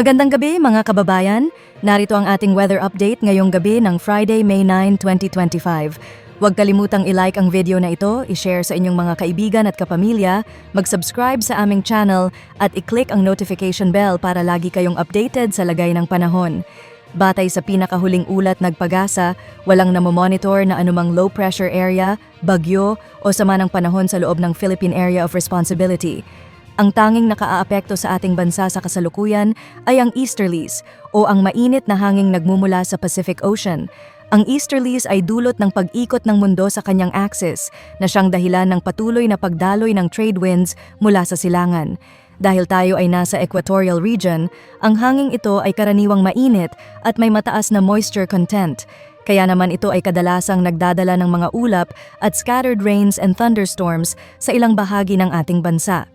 Magandang gabi mga kababayan. Narito ang ating weather update ngayong gabi ng Friday, May 9, 2025. Huwag kalimutang i-like ang video na ito, i-share sa inyong mga kaibigan at kapamilya, mag-subscribe sa aming channel at i-click ang notification bell para lagi kayong updated sa lagay ng panahon. Batay sa pinakahuling ulat nagpagasa, walang namomonitor na anumang low pressure area, bagyo o sama ng panahon sa loob ng Philippine Area of Responsibility. Ang tanging nakaaapekto sa ating bansa sa kasalukuyan ay ang easterlies o ang mainit na hanging nagmumula sa Pacific Ocean. Ang easterlies ay dulot ng pag-ikot ng mundo sa kanyang axis na siyang dahilan ng patuloy na pagdaloy ng trade winds mula sa silangan. Dahil tayo ay nasa equatorial region, ang hanging ito ay karaniwang mainit at may mataas na moisture content. Kaya naman ito ay kadalasang nagdadala ng mga ulap at scattered rains and thunderstorms sa ilang bahagi ng ating bansa.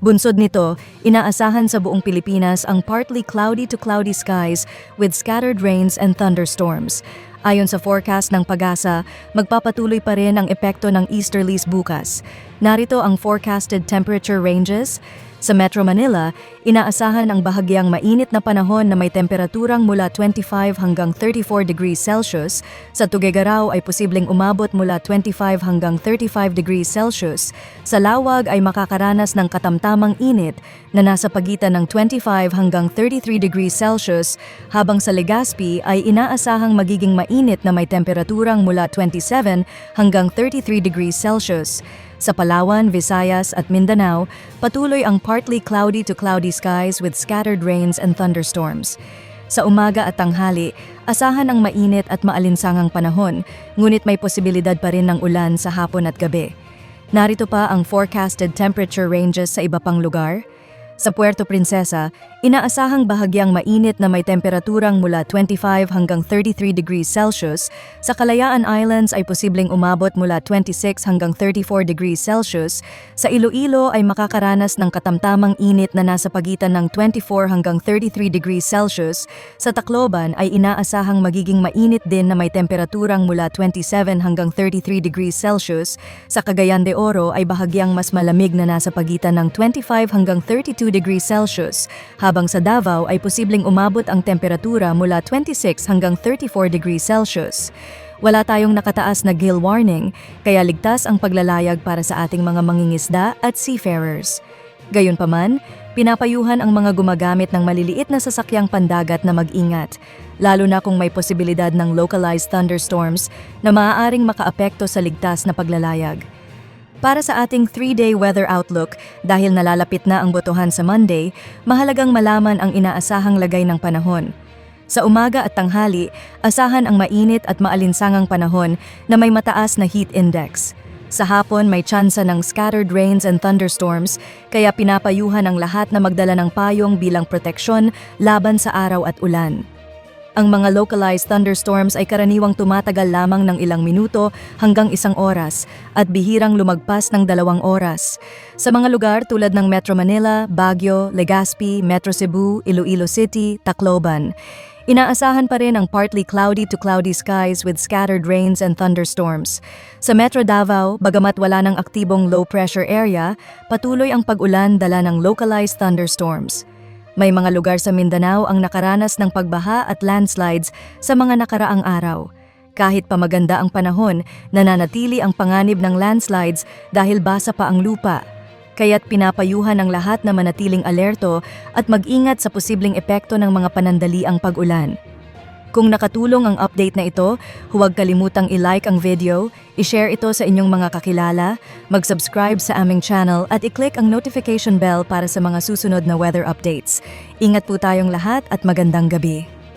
Bunsod nito, inaasahan sa buong Pilipinas ang partly cloudy to cloudy skies with scattered rains and thunderstorms. Ayon sa forecast ng PAGASA, magpapatuloy pa rin ang epekto ng easterlies bukas. Narito ang forecasted temperature ranges. Sa Metro Manila, inaasahan ang bahagyang mainit na panahon na may temperaturang mula 25 hanggang 34 degrees Celsius. Sa Tuguegarao ay posibleng umabot mula 25 hanggang 35 degrees Celsius. Sa Lawag ay makakaranas ng katamtamang init na nasa pagitan ng 25 hanggang 33 degrees Celsius, habang sa Legazpi ay inaasahang magiging mainit na may temperaturang mula 27 hanggang 33 degrees Celsius. Sa Palawan, Visayas at Mindanao, patuloy ang partly cloudy to cloudy skies with scattered rains and thunderstorms. Sa umaga at tanghali, asahan ang mainit at maalinsangang panahon, ngunit may posibilidad pa rin ng ulan sa hapon at gabi. Narito pa ang forecasted temperature ranges sa iba pang lugar. Sa Puerto Princesa, inaasahang bahagyang mainit na may temperaturang mula 25 hanggang 33 degrees Celsius. Sa Kalayaan Islands ay posibleng umabot mula 26 hanggang 34 degrees Celsius. Sa Iloilo ay makakaranas ng katamtamang init na nasa pagitan ng 24 hanggang 33 degrees Celsius. Sa Tacloban ay inaasahang magiging mainit din na may temperaturang mula 27 hanggang 33 degrees Celsius. Sa Cagayan de Oro ay bahagyang mas malamig na nasa pagitan ng 25 hanggang 32 degrees Celsius, habang sa Davao ay posibleng umabot ang temperatura mula 26 hanggang 34 degrees Celsius. Wala tayong nakataas na gale warning, kaya ligtas ang paglalayag para sa ating mga mangingisda at seafarers. Gayunpaman, pinapayuhan ang mga gumagamit ng maliliit na sasakyang pandagat na mag-ingat, lalo na kung may posibilidad ng localized thunderstorms na maaaring makaapekto sa ligtas na paglalayag. Para sa ating 3-day weather outlook, dahil nalalapit na ang botohan sa Monday, mahalagang malaman ang inaasahang lagay ng panahon. Sa umaga at tanghali, asahan ang mainit at maalinsangang panahon na may mataas na heat index. Sa hapon, may tsansa ng scattered rains and thunderstorms, kaya pinapayuhan ang lahat na magdala ng payong bilang proteksyon laban sa araw at ulan. Ang mga localized thunderstorms ay karaniwang tumatagal lamang ng ilang minuto hanggang isang oras at bihirang lumagpas ng dalawang oras. Sa mga lugar tulad ng Metro Manila, Baguio, Legazpi, Metro Cebu, Iloilo City, Tacloban, inaasahan pa rin ang partly cloudy to cloudy skies with scattered rains and thunderstorms. Sa Metro Davao, bagamat wala ng aktibong low pressure area, patuloy ang pag-ulan dala ng localized thunderstorms. May mga lugar sa Mindanao ang nakaranas ng pagbaha at landslides sa mga nakaraang araw. Kahit pa maganda ang panahon, nananatili ang panganib ng landslides dahil basa pa ang lupa. Kaya't pinapayuhan ang lahat na manatiling alerto at mag-ingat sa posibleng epekto ng mga panandaliang pag-ulan. Kung nakatulong ang update na ito, huwag kalimutang i-like ang video, i-share ito sa inyong mga kakilala, mag-subscribe sa aming channel at i-click ang notification bell para sa mga susunod na weather updates. Ingat po tayong lahat at magandang gabi.